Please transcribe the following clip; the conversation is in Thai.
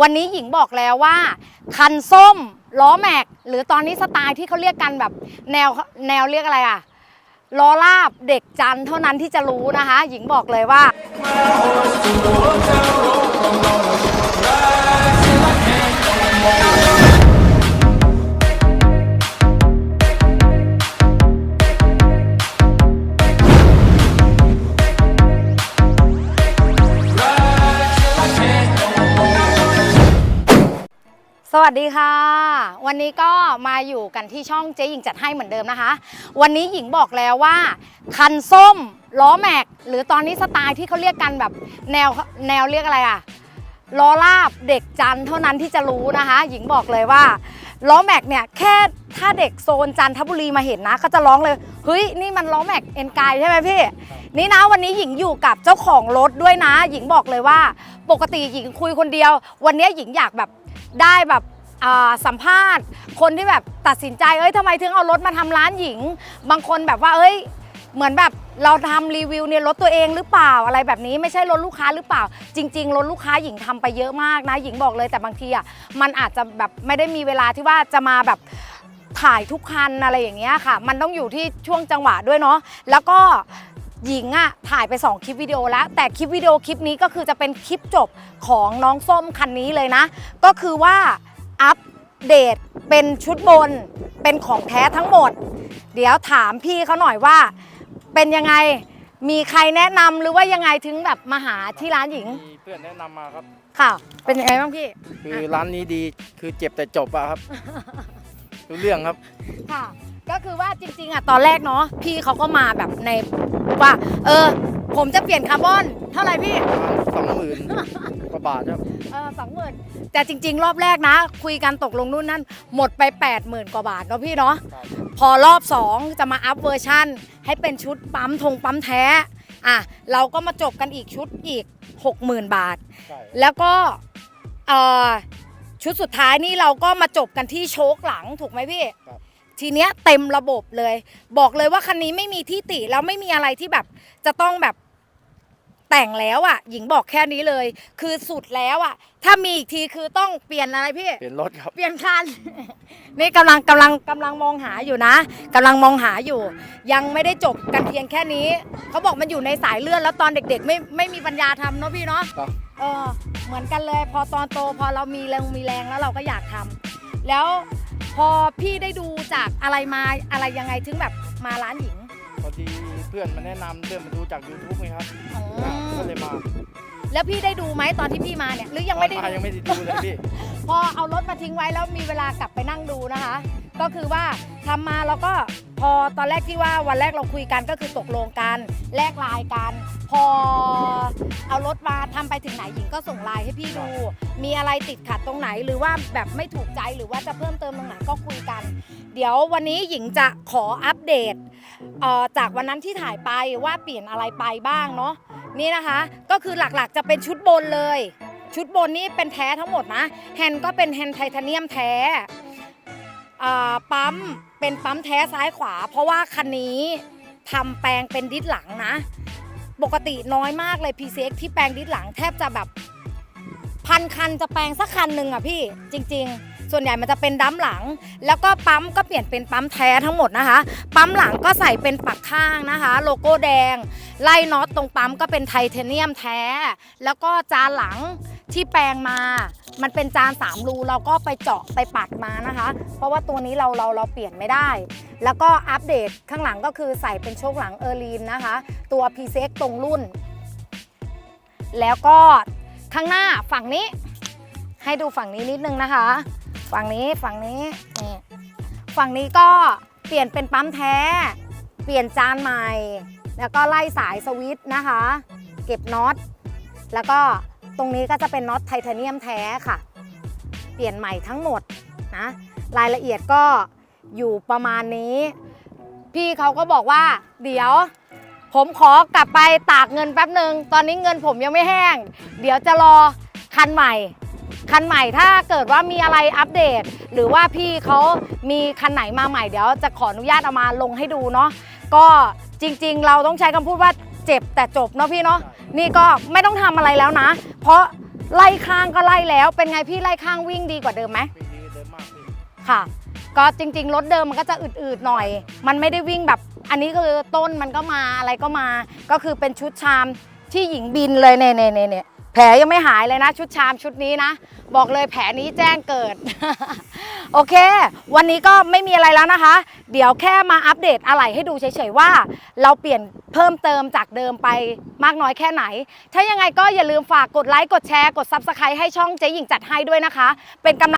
วันนี้หญิงบอกแล้วว่า คันส้มล้อแม็ก หรือตอนนี้สไตล์ที่เขาเรียกกันแบบแนวแนวเรียกอะไรอะล้อลาบเด็กจันเท่านั้นที่จะรู้นะคะ หญิงบอกเลยว่า สวัสดีค่ะ วันนี้ก็มาอยู่กันที่ช่องเจ๊หญิงจัดให้เหมือนเดิมนะคะ วันนี้หญิงบอกแล้วว่า คันส้มล้อแม็ก หรือตอนนี้สไตล์ที่เขาเรียกกันแบบแนวแนวเรียกอะไรอะล้อลาบเด็กจันเท่านั้นที่จะรู้นะคะ หญิงบอกเลยว่าล้อแม็กเนี่ยแค่ถ้าเด็กโซนจันทบุรีมาเห็นนะ ก็จะร้องเลยเฮ้ยนี่มันล้อแม็กเอ็นกายใช่ไหมพี่นี่นะวันนี้หญิงอยู่กับเจ้าของรถด้วยนะ หญิงบอกเลยว่า ปกติหญิงคุยคนเดียว วันนี้หญิงอยากแบบ ได้แบบสัมภาษณ์ คนที่แบบตัดสินใจ เอ้ยทำไมถึงเอารถมาทำร้านหญิง บางคนแบบว่า เอ้ย เหมือนแบบเราทำรีวิวเนี่ยรถตัวเองหรือเปล่าอะไรแบบนี้ไม่ใช่รถลูกค้าหรือเปล่า จริง ๆ รถลูกค้าหญิงทำไปเยอะมากนะหญิงบอกเลยแต่บางทีอะมันอาจจะแบบไม่ได้มีเวลาที่ว่าจะมาแบบถ่ายทุกคันอะไรอย่างเงี้ยค่ะ มันต้องอยู่ที่ช่วงจังหวะด้วยเนาะแล้วก็ หญิงอะถ่ายไป 2 คลิปวิดีโอแล้ว แต่คลิปวิดีโอคลิปนี้ก็คือจะเป็นคลิปจบของน้องส้มคันนี้เลยนะ ก็คือว่าอัปเดตเป็นชุดบนเป็นของแท้ทั้งหมด เดี๋ยวถามพี่เขาหน่อยว่า เป็นยังไงมีใครแนะนำหรือว่ายังไงถึงแบบมาหาที่ร้านหญิงมีเพื่อนแนะนำมาครับ ค่ะ เป็นยังไงบ้างพี่คือร้านนี้ดีคือเจ็บแต่จบอะครับ รู้เรื่องครับค่ะ ก็คือว่าจริงๆอะตอนแรกเนาะพี่เขาก็มาแบบในว่า เออ ผมจะเปลี่ยนคาร์บอนเท่าไหร่พี่สองหมื่นกว่าบาทครับเออสองหมื่นแต่จริง ๆ รอบแรกนะ คุยกันตกลงนู่นนั่นหมดไป 8 0,000 กว่าบาทเนาะพี่เนาะครับพอรอบ 2 จะมาอัพเวอร์ชันให้เป็นชุดปั๊มทงปั๊มแท้อะเราก็มาจบกันอีกชุดอีก 60,000 บาทใช่แล้วก็เอ่อชุดสุดท้ายนี่เราก็มาจบกันที่โชคหลังถูกไหมพี่ครับ ทีเนี้ยเต็มระบบเลย บอกเลยว่าคันนี้ไม่มีที่ติแล้วไม่มีอะไรที่แบบจะต้องแบบแต่งแล้วอะ หญิงบอกแค่นี้เลย คือสุดแล้วอะ ถ้ามีอีกทีคือต้องเปลี่ยนอะไรพี่ เปลี่ยนรถครับ เปลี่ยนคัน นี่กำลังกำลังกำลังมองหาอยู่นะกำลังมองหาอยู่ ยังไม่ได้จบกันเพียงแค่นี้ เขาบอกมันอยู่ในสายเลือดแล้วตอนเด็ก ๆ ไม่ไม่มีปัญญาทำเนาะพี่เนาะครับ เออเหมือนกันเลย พอตอนโตพอเรามีแรงมีแรงแล้วเราก็อยากทำแล้ว พอพี่ได้ดูจากอะไรมาอะไรยังไงถึงแบบมาร้านหญิง พอดีเพื่อนมาแนะนำเพื่อนมาดูจาก YouTube ไงครับอ๋อ ก็เลยมาแล้วพี่ได้ดูไหมตอนที่พี่มาเนี่ยหรือยังตอไม่นได้มาดู ยังไม่ได้ดูเลยพี่ พอเอารถมาทิ้งไว้แล้วมีเวลากลับไปนั่งดูนะคะ ก็คือว่าทำมาแล้วก็ พอตอนแรกที่ว่าวันแรกเราคุยกันก็คือตกลงกันแลกไลน์กัน พอเอารถมาทำไปถึงไหนหญิงก็ส่งไลน์ให้พี่ดู มีอะไรติดขัดตรงไหน หรือว่าแบบไม่ถูกใจหรือว่าจะเพิ่มเติมตรงไหนก็คุยกัน เดี๋ยววันนี้หญิงจะขออัปเดตเอ่อจากวันนั้นที่ถ่ายไปว่าเปลี่ยนอะไรไปบ้างเนาะนี่นะคะ ก็คือหลักๆจะเป็นชุดบนเลย ชุดบนนี่เป็นแท้ทั้งหมดนะแฮนด์ก็เป็นแฮนด์ไทเทเนียมแท้ อ่าปั๊มเป็นปั๊มแท้ซ้ายขวา เพราะว่าคันนี้ทำแปลงเป็นดิสหลังนะ ปกติน้อยมากเลย PCX ที่แปลงดิสหลังแทบจะแบบพันคันจะแปลงสักคันหนึ่งอะพี่จริง ๆ ส่วนใหญ่มันจะเป็นดั้มหลัง แล้วก็ปั๊มก็เปลี่ยนเป็นปั๊มแท้ทั้งหมดนะคะ ปั๊มหลังก็ใส่เป็นปักข้างนะคะ โลโก้แดง ไล่น็อตตรงปั๊มก็เป็นไทเทเนียมแท้ แล้วก็จานหลังที่แปลงมา มันเป็นจาน3รูเราก็ไปเจาะไปปัดมานะคะ เพราะว่าตัวนี้เราเราเราเปลี่ยนไม่ได้ แล้วก็อัปเดตข้างหลังก็คือใส่เป็นโชคหลังเออร์ลีนนะคะ ตัว p ีเซ็กตรงรุ่น แล้วก็ข้างหน้าฝั่งนี้ ให้ดูฝั่งนี้นิดนึงนะคะ ฝั่งนี้ฝั่งนี้นี่ฝั่งนี้ก็เปลี่ยนเป็นปั๊มแท้ เปลี่ยนจานใหม่ แล้วก็ไล่สายสวิตช์นะคะ เก็บน็อตแล้วก็ ตรงนี้ก็จะเป็นน็อตไทเทเนียมแท้ค่ะ เปลี่ยนใหม่ทั้งหมดนะรายละเอียดก็อยู่ประมาณนี้ พี่เขาก็บอกว่า เดี๋ยว ผมขอกลับไปตากเงินแป๊บหนึ่งตอนนี้เงินผมยังไม่แห้ง เดี๋ยวจะรอคันใหม่ คันใหม่ถ้าเกิดว่ามีอะไรอัปเดต หรือว่าพี่เขามีคันไหนมาใหม่เดี๋ยวจะขออนุญาตเอามาลงให้ดูเนาะก็จริง ๆ เราต้องใช้คำพูดว่า เจ็บแต่จบเนาะพี่เนาะนี่ก็ไม่ต้องทำอะไรแล้วนะ เพราะไล่ข้างก็ไล่แล้ว เป็นไงพี่ไล่ข้างวิ่งดีกว่าเดิมไหมปีนี้เดินมากพี่ค่ะ ก็จริง ๆ รถเดิมมันก็จะอืดๆหน่อย มันไม่ได้วิ่งแบบ อันนี้คือต้นมันก็มาอะไรก็มา ก็คือเป็นชุดชามที่หญิงบินเลยเนี่ยเนี่ยเนี่ยแผลยังไม่หายเลยนะ ชุดชามชุดนี้นะ บอกเลยแผลนี้แจ้งเกิด โอเค วันนี้ก็ไม่มีอะไรแล้วนะคะ เดี๋ยวแค่มาอัปเดตอะไรให้ดูเฉยๆว่า เราเปลี่ยนเพิ่มเติมจากเดิมไปมากน้อยแค่ไหน ถ้ายังไงก็อย่าลืมฝากกดไลค์กดแชร์กด Subscribe ให้ช่องเจ๊หญิงจัดให้ด้วยนะคะ เป็นกำลัง